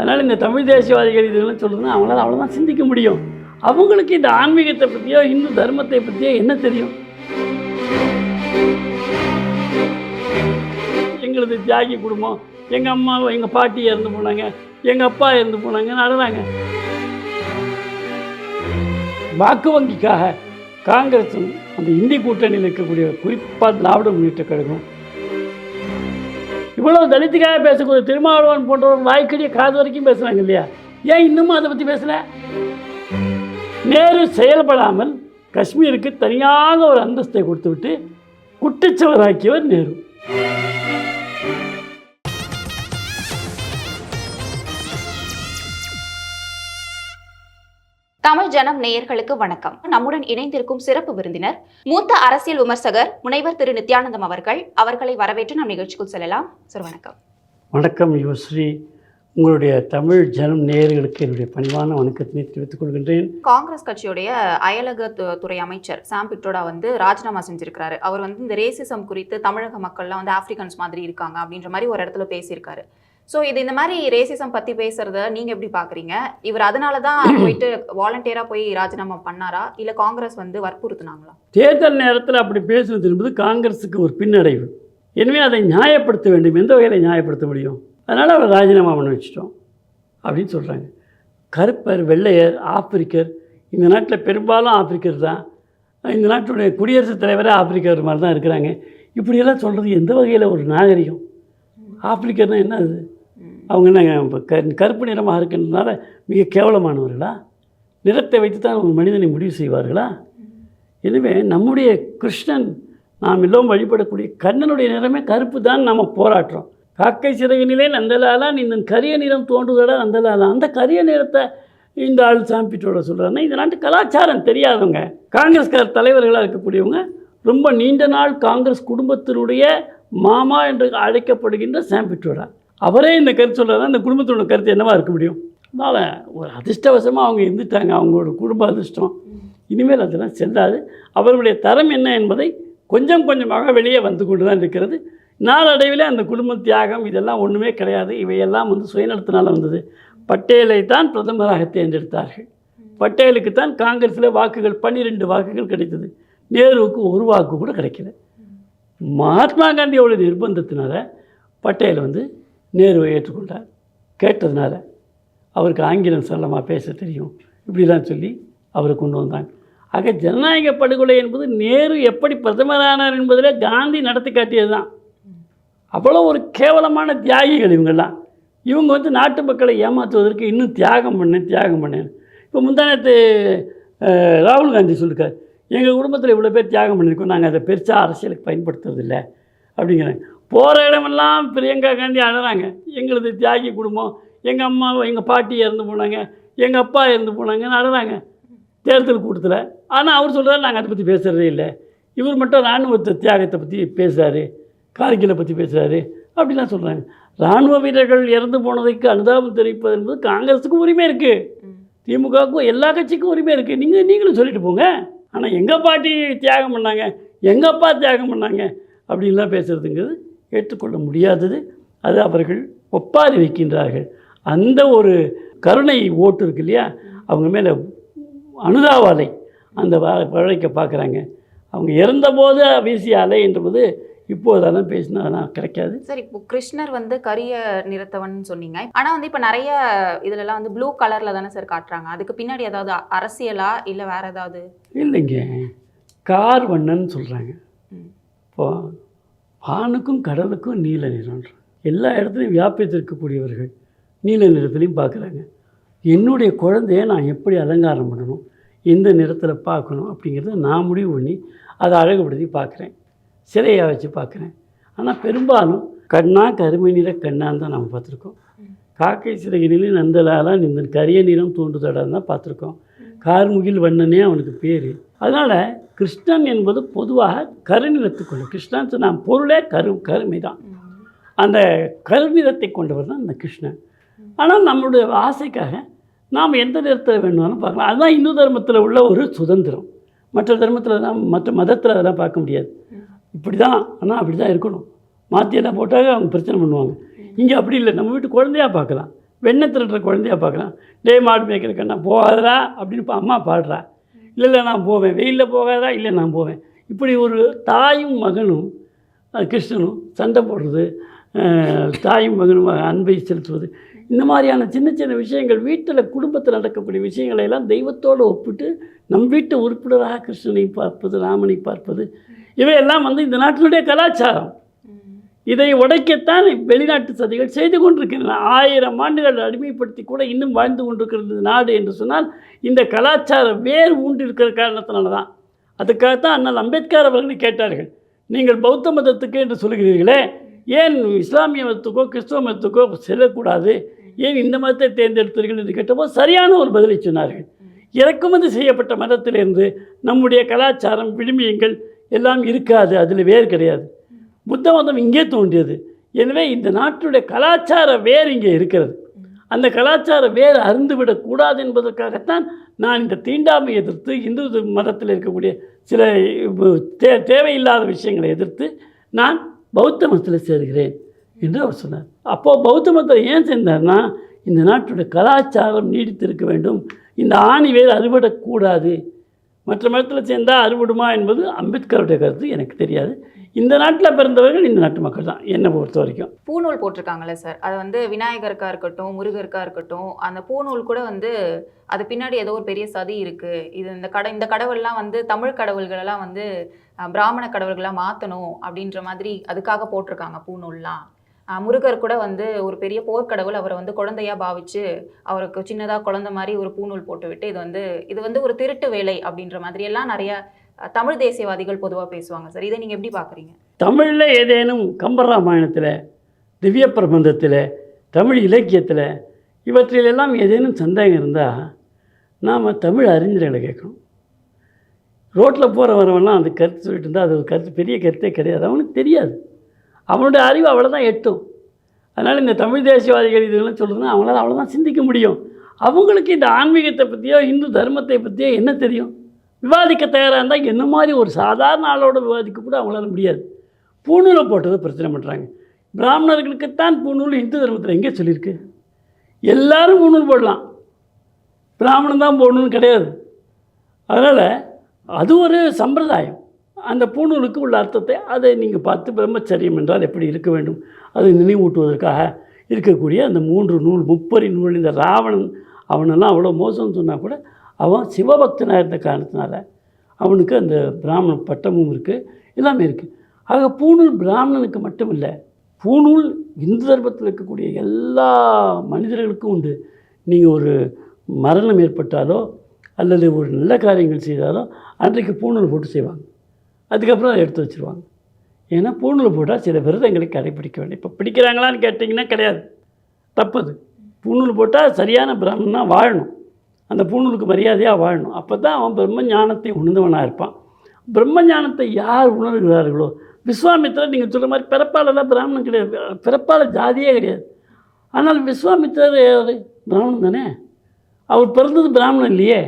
அதனால் இந்த தமிழ் தேசியவாதிகள் இதெல்லாம் சொல்கிறதுனா அவங்களால அவ்வளோதான் சிந்திக்க முடியும். அவங்களுக்கு இந்த ஆன்மீகத்தை பற்றியோ இந்து தர்மத்தை பற்றியோ என்ன தெரியும்? எங்களது தியாகி குடும்பம் எங்கள் அம்மா எங்கள் பாட்டி இறந்து போனாங்க எங்கள் அப்பா இறந்து போனாங்கன்னு நடந்தாங்க வாக்கு வங்கிக்காக காங்கிரஸும் அந்த இந்தி கூட்டணியில் இருக்கக்கூடிய குறிப்பாக திராவிட முன்னேற்ற கழகம் இவ்வளவு தலித்துக்காக பேசக்கூடிய திருமாவளவன் போன்றவன் வாய்க்கடிய காது வரைக்கும் பேசுகிறாங்க இல்லையா? ஏன் இன்னமும் அதை பற்றி பேசல? நேரு செயல்படாமல் காஷ்மீருக்கு தனியாக ஒரு அந்தஸ்தை கொடுத்துவிட்டு குட்டிச்சவராக்கியவர் நேரு. தமிழ் ஜனம் நேயர்களுக்கு வணக்கம். நம்முடன் இணைந்திருக்கும் சிறப்பு விருந்தினர் மூத்த அரசியல் விமர்சகர் முனைவர் திரு நித்யானந்தம் அவர்கள். அவர்களை வரவேற்று நம் நிகழ்ச்சிக்குள் செல்லலாம். சார் வணக்கம். வணக்கம். யுவஸ்ரீ உங்களுடைய தமிழ் ஜனம் நேயர்களுக்கு என்னுடைய பணிவான வணக்கத்தினை தெரிவித்துக் கொள்கின்றேன். காங்கிரஸ் கட்சியுடைய அயலக துறை அமைச்சர் சாம் பிட்ரோடா வந்து ராஜினாமா செஞ்சிருக்காரு அவர் வந்து இந்த ரேசிசம் குறித்து தமிழக மக்கள்லாம் வந்து ஆப்பிரிக்கன்ஸ் மாதிரி இருக்காங்க அப்படின்ற மாதிரி ஒரு இடத்துல பேசியிருக்காரு. ஸோ இது இந்த மாதிரி ரேசிசம் பத்தி பேசுறத நீங்க எப்படி பாக்குறீங்க? இவர் அதனால தான் போயிட்டு வாலண்டியரா போய் ராஜினாமா பண்ணாரா? இல்ல காங்கிரஸ் வந்து வற்புறுத்துனாங்களா? தேர்தல் நேரத்தில் அப்படி பேசுவது என்பது காங்கிரஸுக்கு ஒரு பின்னடைவு. எனவே அதை நியாயப்படுத்த வேண்டும். எந்த வகையில் நியாயப்படுத்த முடியும்? அதனால் அவர் ராஜினாமா பண்ண வச்சிட்டோம். அப்படின்னு சொல்கிறாங்க கருப்பர் வெள்ளையர் ஆப்பிரிக்கர் இந்த நாட்டில் பெரும்பாலும் ஆப்பிரிக்கர் தான். இந்த நாட்டுடைய குடியரசுத் தலைவரே ஆப்பிரிக்கர் மாதிரி தான் இருக்கிறாங்க. இப்படியெல்லாம் சொல்கிறது எந்த வகையில் ஒரு நாகரிகம்? ஆப்பிரிக்கர்னா என்ன அது? அவங்க என்ன க கருப்பு நிறமாக இருக்கின்றனால மிக கேவலமானவர்களா? நிறத்தை வைத்து தான் ஒரு மனிதனை முடிவு செய்வார்களா? எனவே நம்முடைய கிருஷ்ணன் நாம் எல்லோரும் வழிபடக்கூடிய கண்ணனுடைய நிறமே கருப்பு தான் நம்ம போராட்டுறோம் காக்கை சிறகினிலே நந்தலாலா இந்த கரிய நிறம் தோன்றுதடா நந்தலாலா. அந்த கரிய நிறத்தை இந்த ஆள் சாம்பிட்டோட சொல்கிறாருன்னா இந்த நாட்டு கலாச்சாரம் தெரியாதவங்க. காங்கிரஸ்கார தலைவர்களாக இருக்கக்கூடியவங்க ரொம்ப நீண்ட நாள் காங்கிரஸ் குடும்பத்தினுடைய மாமா என்று அழைக்கப்படுகின்ற சாம்பிட்டோடா அவரே இந்த கருத்து சொல்கிறாருன்னா இந்த குடும்பத்தோட கருத்து என்னவாக இருக்க முடியும்? அதனால் ஒரு அதிர்ஷ்டவசமாக அவங்க இருந்துட்டாங்க அவங்களோட குடும்ப அதிர்ஷ்டம். இனிமேல் அதெல்லாம் செல்லாது. அவர்களுடைய தரம் என்ன என்பதை கொஞ்சம் கொஞ்சமாக வெளியே வந்து கொண்டு தான் இருக்கிறது. நாளடைவில் அந்த குடும்ப தியாகம் இதெல்லாம் ஒன்றுமே கிடையாது. இவையெல்லாம் வந்து சுயநலத்தினால் வந்தது. பட்டேலை தான் பிரதமராக தேர்ந்தெடுத்தார்கள். பட்டேலுக்கு தான் காங்கிரஸில் வாக்குகள் பன்னிரெண்டு வாக்குகள் கிடைத்தது. நேருவுக்கு ஒரு வாக்கு கூட கிடைக்கல. மகாத்மா காந்தியோட நிர்பந்தத்தினால பட்டேல் வந்து நேருவை ஏற்றுக்கொண்டார். கேட்டதுனால அவருக்கு ஆங்கிலம் சரளமாக பேச தெரியும். இப்படிலாம் சொல்லி அவரை கொண்டு வந்தாங்க ஆக ஜனநாயக படுகொலை என்பது நேரு எப்படி பிரதமரானார் என்பதில் காந்தி நடத்தி காட்டியது தான் அவ்வளோ ஒரு கேவலமான தியாகிகள் இவங்கெல்லாம். இவங்க வந்து நாட்டு மக்களை ஏமாற்றுவதற்கு இன்னும் தியாகம் பண்ணேன் தியாகம் பண்ணேன் இப்போ முந்தானத்து ராகுல் காந்தி சொல்லியிருக்காரு எங்கள் குடும்பத்தில் இவ்வளோ பேர் தியாகம் பண்ணியிருக்கோம் நாங்கள் அதை பெருசாக அரசியலுக்கு பயன்படுத்துறதில்லை. அப்படிங்கிறாங்க. போகிற இடமெல்லாம் பிரியங்கா காந்தி அழகிறாங்க எங்களது தியாகி குடும்பம் எங்கள் அம்மா எங்கள் பாட்டி இறந்து போனாங்க எங்கள் அப்பா இறந்து போனாங்கன்னு அழகிறாங்க தேர்தல் கூட்டத்தில். ஆனால் அவர் சொல்கிறார் நாங்கள் அதை பற்றி பேசுகிறதே இல்லை. இவர் மட்டும் இராணுவத்தை தியாகத்தை பற்றி பேசுகிறாரு கார்கிலை பற்றி பேசுகிறாரு அப்படிலாம் சொல்கிறாங்க இராணுவ வீரர்கள் இறந்து போனதைக்கு அனுதாபம் தெரிவிப்பது என்பது காங்கிரஸுக்கும் உரிமை இருக்குது திமுகவுக்கும் எல்லா கட்சிக்கும் உரிமை இருக்குது நீங்கள் நீங்களும் சொல்லிட்டு போங்க. ஆனால் எங்கள் பாட்டி தியாகம் பண்ணாங்க எங்கள் அப்பா தியாகம் பண்ணாங்க அப்படின்லாம் பேசுகிறதுங்கிறது ஏற்றுக்கொள்ள முடியாதது. அது அவர்கள் ஒப்பாரி வைக்கின்றார்கள். அந்த ஒரு கருணை ஓட்டு இருக்கு இல்லையா? அவங்க மேலே அனுதாப அலை அந்த வழக்க பார்க்குறாங்க அவங்க இறந்தபோது வீசிய அலை என்பது இப்போதெல்லாம் பேசினா அதெல்லாம் கிடைக்காது. சரி இப்போ கிருஷ்ணர் வந்து கரிய நிறத்தவன் சொன்னீங்க. ஆனா வந்து இப்போ நிறைய இதுலலாம் வந்து ப்ளூ கலர்ல தானே சார் காட்டுறாங்க. அதுக்கு பின்னாடி ஏதாவது அரசியலா இல்ல வேற ஏதாவது? இல்லைங்க. கார் வண்ணன்னு சொல்கிறாங்க ம். வானுக்கும் கடலுக்கும் நீல நிறம்ன்றாங்க எல்லா இடத்துலையும் வியாபித்திருக்கக்கூடியவர்கள் நீல நிறத்துலையும் பார்க்குறாங்க. என்னுடைய குழந்தைய நான் எப்படி அலங்காரம் பண்ணணும் எந்த நிறத்தில் பார்க்கணும் அப்படிங்கிறத நான் முடிவு பண்ணி அதை அழகுபடுத்தி பார்க்குறேன். சிலையை வச்சு பார்க்குறேன். ஆனால் பெரும்பாலும் கண்ணா கருமை நிற கண்ணான்னு தான் நம்ம பார்த்துருக்கோம். காக்கை சிறகினிலே நந்தலாலா இந்த கரிய நிறம் தோன்றுதடான்னு தான் பார்த்துருக்கோம். கார்முகில் வண்ணனே அவனுக்கு பேர். அதனால் கிருஷ்ணன் என்பது பொதுவாக கருநிறத்துக்குள்ள கிருஷ்ணன் நாம் பொருளே கரு கருமை தான் அந்த கருநிறத்தை கொண்டவர் தான் இந்த கிருஷ்ணன். ஆனால் நம்மளுடைய ஆசைக்காக நாம் எந்த நிறத்தில் வேணும்னாலும் பார்க்கலாம். அதுதான் இந்து தர்மத்தில் உள்ள ஒரு சுதந்திரம். மற்ற தர்மத்தில் தான் மற்ற மதத்தில் அதெல்லாம் பார்க்க முடியாது. இப்படி தான் ஆனால் அப்படி தான் இருக்கணும். மாற்றி மாற்றியெல்லாம் போட்டால் அவங்க பிரச்சனை பண்ணுவாங்க. இங்கே அப்படி இல்லை. நம்ம வீட்டு குழந்தையா பார்க்கலாம். வெண்ணை திருடுற குழந்தைய பார்க்கலாம். டே மாடு மேய்க்கிற கண்ணா போகாதடா அப்படின்னு இப்ப அம்மா பாடுறா. இல்லை இல்லை நான் போவேன். வெயிலில் போகாதா இல்லை நான் போவேன். இப்படி ஒரு தாயும் மகனும் கிருஷ்ணனும் சண்டை போடுறது தாயும் மகனும் அன்பை செலுத்துவது இந்த மாதிரியான சின்ன சின்ன விஷயங்கள் வீட்டில் குடும்பத்தில் நடக்கக்கூடிய விஷயங்களை எல்லாம் தெய்வத்தோடு ஒப்பிட்டு நம் வீட்டு உறுப்பினராக கிருஷ்ணனை பார்ப்பது ராமனை பார்ப்பது இவையெல்லாம் வந்து இந்த நாட்டினுடைய கலாச்சாரம். இதை உடைக்கத்தான் வெளிநாட்டு சதிகள் செய்து கொண்டிருக்கின்றன. ஆயிரம் ஆண்டுகள் அடிமைப்படுத்தி கூட இன்னும் வாழ்ந்து கொண்டிருக்கிறது நாடு என்று சொன்னால் இந்த கலாச்சார வேர் ஊண்டிருக்கிற காரணத்தினால தான் அதுக்காகத்தான் அண்ணல் அம்பேத்கர் அவர்கள் கேட்டார்கள். நீங்கள் பௌத்த மதத்துக்கு என்று சொல்கிறீர்களே ஏன் இஸ்லாமிய மதத்துக்கோ கிறிஸ்துவ மதத்துக்கோ செல்லக்கூடாது? ஏன் இந்த மதத்தை தேர்ந்தெடுத்தீர்கள் என்று கேட்டபோது சரியான ஒரு பதிலை சொன்னார்கள். இறக்குமதி செய்யப்பட்ட மதத்திலிருந்து நம்முடைய கலாச்சாரம் விழுமியங்கள் எல்லாம் இருக்காது அதில் வேர் கிடையாது. புத்த மதம் இங்கே தோன்றியது. எனவே இந்த நாட்டுடைய கலாச்சார வேர் இங்கே இருக்கிறது. அந்த கலாச்சார வேர் அருந்துவிடக்கூடாது என்பதற்காகத்தான் நான் இந்த தீண்டாமை எதிர்த்து இந்து மதத்தில் இருக்கக்கூடிய சில தே தேவையில்லாத விஷயங்களை எதிர்த்து நான் பௌத்த மதத்தில் சேர்கிறேன் என்று அவர் சொன்னார். அப்போது பௌத்த மதத்தில் ஏன் சேர்ந்தார்னா இந்த நாட்டுடைய கலாச்சாரம் நீடித்திருக்க வேண்டும். இந்த ஆணி வேர் அறுபடக்கூடாது மற்ற மதத்தில் சேர்ந்தால் அறுபடுமா என்பது அம்பேத்கருடைய கருத்து எனக்கு தெரியாது. இந்த நாட்டில் பிறந்தவர்கள் இந்த நாட்டு மக்கள் தான். என்னை பொறுத்த வரைக்கும். பூநூல் போட்டிருக்காங்களே சார். அது வந்து விநாயகருக்கா இருக்கட்டும் முருகருக்கா இருக்கட்டும் அந்த பூநூல் கூட வந்து அது பின்னாடி ஏதோ ஒரு பெரிய சதி இருக்கு. இது இந்த கட இந்த கடவுள்லாம் வந்து தமிழ் கடவுள்களெல்லாம் வந்து பிராமண கடவுள்களாக மாற்றணும் அப்படின்ற மாதிரி அதுக்காக போட்டிருக்காங்க பூநூல்லாம். முருகர் கூட வந்து ஒரு பெரிய போர்க்கடவுள் அவரை வந்து குழந்தையா பாவிச்சு அவருக்கு சின்னதாக குழந்தை மாதிரி ஒரு பூநூல் போட்டு விட்டு இது வந்து இது வந்து ஒரு திருட்டு வேலை அப்படின்ற மாதிரி எல்லாம் நிறைய தமிழ் தேசியவாதிகள் பொதுவாக பேசுவாங்க சார். இதை நீங்கள் எப்படி பார்க்குறீங்க தமிழில் ஏதேனும் கம்பராமாயணத்தில் திவ்ய பிரபந்தத்தில் தமிழ் இலக்கியத்தில் இவற்றிலெல்லாம் ஏதேனும் சந்தேகம் இருந்தால் நாம் தமிழ் அறிஞர்களை கேட்கணும். ரோட்டில் போகிற வரவெல்லாம் அந்த கருத்து சொல்லிட்டு இருந்தால் அது ஒரு கருத்து பெரிய கருத்தே கிடையாது. அவனுக்கு தெரியாது. அவனுடைய அறிவு அவ்வளோதான் எட்டும். அதனால் இந்த தமிழ் தேசியவாதிகள் இதெல்லாம் சொல்கிறதுனா அவங்களால அவ்வளோதான் சிந்திக்க முடியும். அவங்களுக்கு இந்த ஆன்மீகத்தை பற்றியோ இந்து தர்மத்தை பற்றியோ என்ன தெரியும்? விவாதிக்க தயாராக இருந்தால் என்ன மாதிரி ஒரு சாதாரண ஆளோட விவாதிக்க கூட அவங்களால முடியாது. பூணூலை போட்டதை பிரச்சனை பண்ணுறாங்க பிராமணர்களுக்குத்தான் பூணூல் இந்து தர்மத்தில் எங்கே சொல்லியிருக்கு? எல்லாரும் பூணூல் போடலாம். பிராமணன் தான் போடணும்னு கிடையாது. அதனால் அது ஒரு சம்பிரதாயம். அந்த பூணூலுக்கு உள்ள அர்த்தத்தை அதை நீங்கள் பார்த்து பிரம்மச்சரியம் என்றால் எப்படி இருக்க வேண்டும்? அதை நினைவூட்டுவதற்காக இருக்கக்கூடிய அந்த மூன்று நூல் முப்பரி நூல் இந்த ராவணன் அவனெல்லாம் அவ்வளோ மோசம்னு சொன்னால் கூட அவன் சிவபக்தனாக இருந்த காரணத்தினால அவனுக்கு அந்த பிராமண பட்டமும் இருக்குது எல்லாமே இருக்குது ஆக பூணூல் பிராமணனுக்கு மட்டும் இல்லை பூணூல் இந்து தர்மத்தில் இருக்கக்கூடிய எல்லா மனிதர்களுக்கும் உண்டு. நீங்கள் ஒரு மரணம் ஏற்பட்டாலோ அல்லது ஒரு நல்ல காரியங்கள் செய்தாலோ அன்றைக்கு பூணூல் போட்டு செய்வாங்க. அதுக்கப்புறம் அதை எடுத்து வச்சுருவாங்க. ஏன்னா பூணூல் போட்டால் சில விரதங்களை கடைப்பிடிக்க வேண்டும். இப்போ பிடிக்கிறாங்களான்னு கேட்டிங்கன்னா கிடையாது. தப்பது பூணூல் போட்டால் சரியான பிராமணனா வாழணும். அந்த பூணூலுக்கு மரியாதையாக வாழணும். அப்போ தான் அவன் பிரம்ம ஞானத்தை உணர்ந்தவனாக இருப்பான். பிரம்ம ஞானத்தை யார் உணர்கிறார்களோ விஸ்வாமித்திரர் நீங்கள் சொல்கிற மாதிரி பிறப்பாலெல்லாம் பிராமணன் கிடையாது. பிறப்பால ஜாதியே கிடையாது. ஆனால் விஸ்வாமித்திரர் யார்? பிராமணன் தானே? அவர் பிறந்தது பிராமணன் இல்லையே?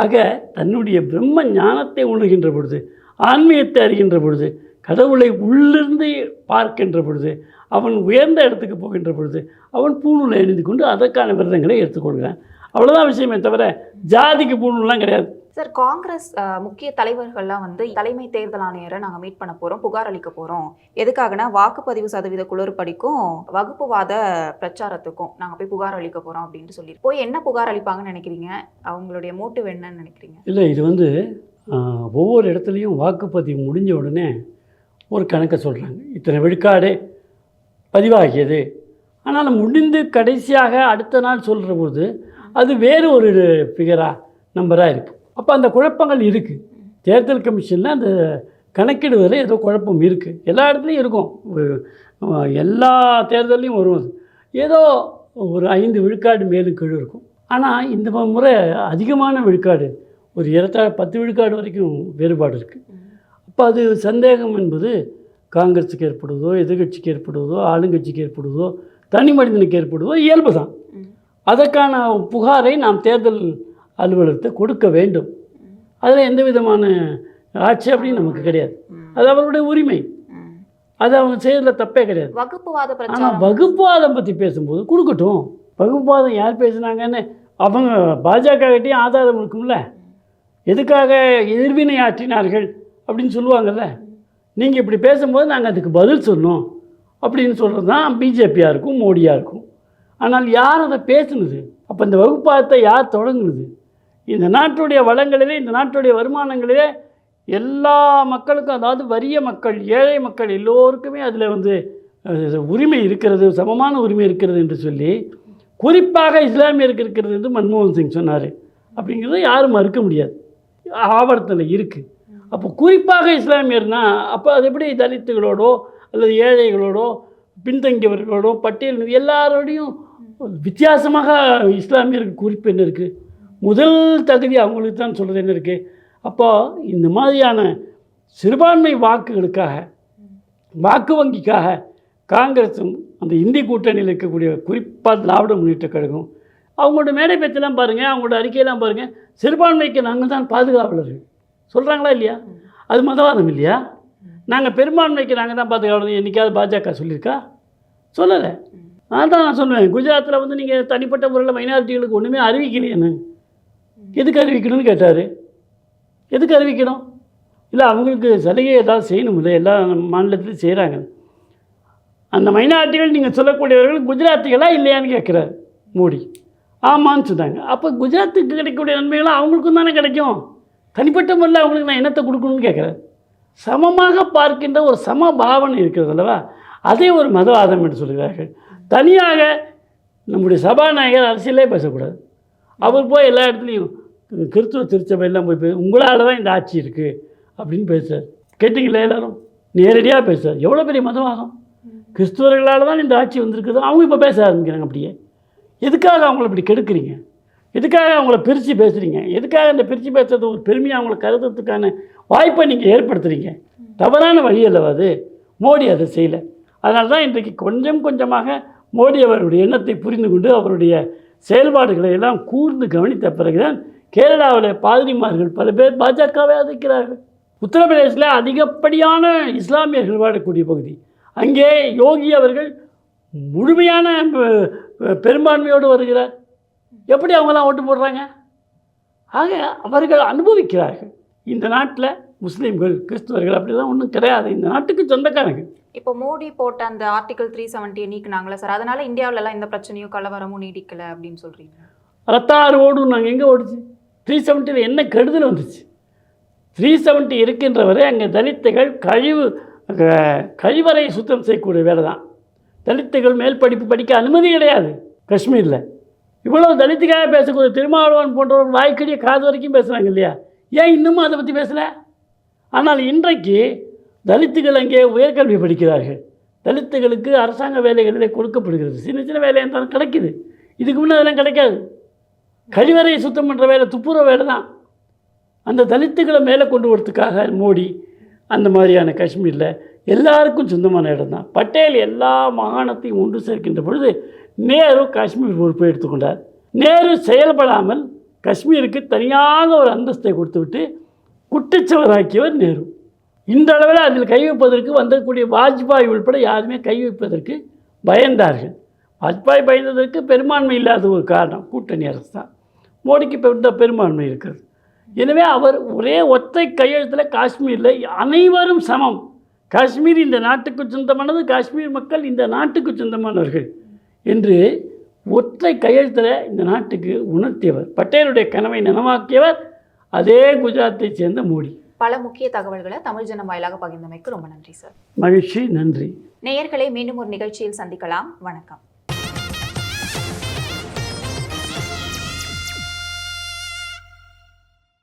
ஆக தன்னுடைய பிரம்ம ஞானத்தை உணர்கின்ற பொழுது ஆன்மீகத்தை அறிகின்ற பொழுது கடவுளை உள்ளிருந்து பார்க்கின்ற பொழுது அவன் உயர்ந்த இடத்துக்கு போகின்ற பொழுது அவன் பூணூலை அணிந்து கொண்டு அதற்கான விரதங்களை எடுத்துக்கொள்கிறான். அவ்வளோதான் விஷயமே தவிர ஜாதிக்கு பூணூல்லாம் கிடையாது. சார் காங்கிரஸ் முக்கிய தலைவர்கள்லாம் வந்து தலைமை தேர்தல் ஆணையரை நாங்கள் மீட் பண்ண போகிறோம் புகார் அளிக்க போகிறோம் எதுக்காகனா வாக்குப்பதிவு சதவீத குளறுபடிக்கும் வகுப்புவாத பிரச்சாரத்துக்கும் நாங்கள் போய் புகார் அளிக்க போகிறோம் அப்படின்ட்டு சொல்லி. போய் என்ன புகார் அளிப்பாங்கன்னு நினைக்கிறீங்க? அவங்களுடைய மோட்டிவ் என்னன்னு நினைக்கிறீங்க? இல்லை இது வந்து ஒவ்வொரு இடத்துலையும் வாக்குப்பதிவு முடிஞ்ச உடனே ஒரு கணக்கை சொல்கிறாங்க இத்தனை விழுக்காடு பதிவாகியது. ஆனால் முடிந்து கடைசியாக அடுத்த நாள் சொல்கிற போது அது வேறு ஒரு ஃபிகராக நம்பராக இருக்குது அப்போ அந்த குழப்பங்கள் இருக்குது தேர்தல் கமிஷனில் அந்த கணக்கிடுவதில் ஏதோ குழப்பம் இருக்குது எல்லா இடத்துலையும் இருக்கும். எல்லா தேர்தல்லையும் வரும் அது. ஏதோ ஒரு ஐந்து விழுக்காடு மேலும் கீழ் இருக்கும். ஆனால் இந்த முறை அதிகமான விழுக்காடு ஒரு ஏறத்தாழ பத்து விழுக்காடு வரைக்கும் வேறுபாடு இருக்குது அப்போ அது சந்தேகம் என்பது காங்கிரஸுக்கு ஏற்படுவதோ எதிர்கட்சிக்கு ஏற்படுவதோ ஆளுங்கட்சிக்கு ஏற்படுவதோ தனி மனிதனுக்கு ஏற்படுவதோ இயல்பு தான் அதற்கான புகாரை நாம் தேர்தல் அலுவலகத்தை கொடுக்க வேண்டும். அதில் எந்த விதமான ஆட்சேபனையும் நமக்கு கிடையாது. அது அவருடைய உரிமை. அது அவங்க செய்யறதுல தப்பே கிடையாது. ஆனால் வகுப்புவாதம் பற்றி பேசும்போது கொடுக்கட்டும். வகுப்பாதம் யார் பேசுனாங்கன்னு அவங்க பாஜக கிட்டேயும் ஆதாரம் இருக்கும்ல. எதுக்காக எதிர்வினை ஆற்றினார்கள் அப்படின்னு சொல்லுவாங்கல்ல. நீங்கள் இப்படி பேசும்போது நாங்கள் அதுக்கு பதில் சொன்னோம் அப்படின்னு சொல்கிறது தான் பிஜேபியாக இருக்கும் மோடியாக இருக்கும். ஆனால் யார் அதை பேசுனது? அப்போ இந்த வகுப்பாதத்தை யார் தொடங்குனது? இந்த நாட்டுடைய வளங்களிலே இந்த நாட்டுடைய வருமானங்களிலே எல்லா மக்களுக்கும் அதாவது வறிய மக்கள் ஏழை மக்கள் எல்லோருக்குமே அதில் வந்து உரிமை இருக்கிறது சமமான உரிமை இருக்கிறது என்று சொல்லி குறிப்பாக இஸ்லாமியருக்கு இருக்கிறது என்று மன்மோகன் சிங் சொன்னார். அப்படிங்கிறத யாரும் மறுக்க முடியாது. ஆவணத்தில் இருக்குது அப்போ குறிப்பாக இஸ்லாமியர்னா அப்போ அது எப்படி? தலித்துகளோடோ அல்லது ஏழைகளோடோ பின்தங்கியவர்களோடோ பட்டியல் எல்லாரோடையும் வித்தியாசமாக இஸ்லாமியருக்கு குறிப்பு என்ன இருக்குது முதல் தகுதி அவங்களுக்கு தான் சொல்கிறது என்ன இருக்குது அப்போது இந்த மாதிரியான சிறுபான்மை வாக்குகளுக்காக வாக்கு வங்கிக்காக காங்கிரஸும் அந்த இந்தி கூட்டணியில் இருக்கக்கூடிய குறிப்பாக திராவிட முன்னேற்ற கழகம் அவங்களோட மேடை பேச்செல்லாம் பாருங்கள் அவங்களோட அறிக்கையெல்லாம் பாருங்கள் சிறுபான்மைக்கு நாங்கள் தான் பாதுகாவலர்கள். சொல்கிறாங்களா இல்லையா? அது மதவாதம் இல்லையா? நாங்கள் பெரும்பான்மைக்கு நாங்கள் தான் பாதுகாவலர் என்றைக்காவது பாஜக சொல்லியிருக்கா? சொல்லலை. அதான் நான் சொல்லுவேன் குஜராத்தில் வந்து நீங்கள் தனிப்பட்ட முறையில் மைனாரிட்டிகளுக்கு ஒன்றுமே அறிவிக்கலையேன்னு. எதுக்கு அறிவிக்கணும்னு கேட்டார். எதுக்கு அறிவிக்கணும்? இல்லை அவங்களுக்கு சலுகை ஏதாவது செய்யணும். இல்லை எல்லா மாநிலத்திலும் செய்கிறாங்க அந்த மைனாரிட்டிகள் நீங்கள் சொல்லக்கூடியவர்கள் குஜராத்திகளா இல்லையான்னு கேட்குறாரு மோடி. ஆமான்னு சொன்னாங்க. அப்போ குஜராத்துக்கு கிடைக்கக்கூடிய நன்மைகளும் அவங்களுக்கும் தானே கிடைக்கும். தனிப்பட்ட முறையில் அவங்களுக்கு நான் என்னத்தை கொடுக்கணும்னு கேட்குறேன் சமமாக பார்க்கின்ற ஒரு சம பாவனை இருக்கிறது அல்லவா? அதே ஒரு மதவாதம் என்று சொல்கிறார்கள். தனியாக நம்முடைய சபாநாயகர் அரசியலே பேசக்கூடாது. அவர் போய் எல்லா இடத்துலையும் கிறிஸ்துவ திருச்சபையெல்லாம் போய் பேச உங்களால் தான் இந்த ஆட்சி இருக்குது அப்படின்னு பேசுகிறார் கேட்டிங்களா எல்லாரும்? நேரடியாக பேசுகிறார் எவ்வளோ பெரிய மதவாதம்? கிறிஸ்துவர்களால் தான் இந்த ஆட்சி வந்திருக்குது. அவங்க இப்போ பேச ஆரம்பிக்கிறாங்க அப்படியே. எதுக்காக அவங்கள இப்படி கெடுக்குறீங்க? எதுக்காக அவங்கள பிரித்து பேசுகிறீங்க எதுக்காக இந்த பிரித்து பேசுறது ஒரு பெருமையாக அவங்கள கருதுறதுக்கான வாய்ப்பை நீங்கள் ஏற்படுத்துகிறீங்க தவறான வழி அல்லவா அது? மோடி அதை செய்யலை. அதனால தான் இன்றைக்கு கொஞ்சம் கொஞ்சமாக மோடி அவருடைய எண்ணத்தை புரிந்து கொண்டு அவருடைய செயல்பாடுகளை எல்லாம் கூர்ந்து கவனித்த பிறகுதான் கேரளாவில் பாதிரிமார்கள் பல பேர் பாஜகவை ஆதரிக்கிறார்கள். உத்தரப்பிரதேசில் அதிகப்படியான இஸ்லாமியர்கள் வாழக்கூடிய பகுதி. அங்கே யோகி அவர்கள் முழுமையான பெரும்பான்மையோடு வருகிறார். எப்படி அவங்களாம் ஓட்டு போடுறாங்க? ஆக அவர்கள் அனுபவிக்கிறார்கள். இந்த நாட்டில் முஸ்லீம்கள் கிறிஸ்துவர்கள் அப்படிலாம் ஒன்றும் கிடையாது. இந்த நாட்டுக்கு சொந்தக்காரங்க. இப்போ மோடி போட்ட அந்த ஆர்டிகல் த்ரீ செவன்ட்டியை நீக்குனாங்களா சார்? அதனால இந்தியாவிலலாம் எந்த பிரச்சனையும் கலவரமும் நீடிக்கலை அப்படின்னு சொல்கிறீங்க ரத்தாறு ஓடும் நாங்கள் எங்கே ஓடுச்சு? த்ரீ செவன்ட்டியில் என்ன கெடுதல் வந்துச்சு? த்ரீ செவன்ட்டி இருக்கின்ற வரை அங்கே தலித்துகள் கழிவு க- கழிவறை சுத்தம் செய்யக்கூடிய வேலை தான் தலித்துகள் மேல் படிப்பு படிக்க அனுமதி கிடையாது. காஷ்மீரில். இவ்வளோ தலித்துக்காக பேசக்கூடிய திருமாவளவன் போன்றவர்கள் வாய்க்கடிய காது வரைக்கும் பேசுகிறாங்க இல்லையா? ஏன் இன்னமும் அதை பற்றி பேசலை? ஆனால் இன்றைக்கு தலித்துகள் அங்கே உயர்கல்வி படிக்கிறார்கள். தலித்துகளுக்கு அரசாங்க வேலைகளிலே கொடுக்கப்படுகிறது. சின்ன சின்ன வேலை இருந்தாலும் கிடைக்குது. இதுக்கு முன்னே அதெல்லாம் கிடைக்காது. கழிவறையை சுத்தம் பண்ணுற வேலை துப்புர வேலை தான். அந்த தலித்துகளை மேலே கொண்டு வரதுக்காக மோடி அந்த மாதிரியான காஷ்மீரில் எல்லாருக்கும் சொந்தமான இடம் தான். பட்டேல் எல்லா மாகாணத்தையும் ஒன்று சேர்க்கின்ற பொழுது நேரு காஷ்மீர் பொறுப்பை எடுத்துக்கொண்டார். நேரு செயல்படாமல் காஷ்மீருக்கு தனியாக ஒரு அந்தஸ்தை கொடுத்துவிட்டு குட்டிச்சவராக்கியவர் நேரு. இந்த அளவில் அதில் கை வைப்பதற்கு வந்தக்கூடிய வாஜ்பாய் உள்பட யாருமே கை வைப்பதற்கு பயந்தார்கள். வாஜ்பாய் பயந்ததற்கு பெரும்பான்மை இல்லாத ஒரு காரணம் கூட்டணி அரசு தான். மோடிக்கு பெருந்த பெரும்பான்மை இருக்கிறது. எனவே அவர் ஒரே ஒற்றை கையெழுத்தில் காஷ்மீரில் அனைவரும் சமம். காஷ்மீர் இந்த நாட்டுக்கு சொந்தமானது காஷ்மீர் மக்கள் இந்த நாட்டுக்கு சொந்தமானவர்கள் என்று ஒற்றை கையெழுத்தில் இந்த நாட்டுக்கு உணர்த்தியவர். பட்டேலுடைய கனவை நனவாக்கியவர் அதே குஜராத்தை சேர்ந்த மோடி. பல முக்கிய தகவல்களை தமிழ் ஜனம் வாயிலாக பகிர்ந்தமைக்கு ரொம்ப நன்றி சார். மகிழ்ச்சி நன்றி. நேயர்களை மீண்டும் ஒரு நிகழ்ச்சியில் சந்திக்கலாம். வணக்கம்.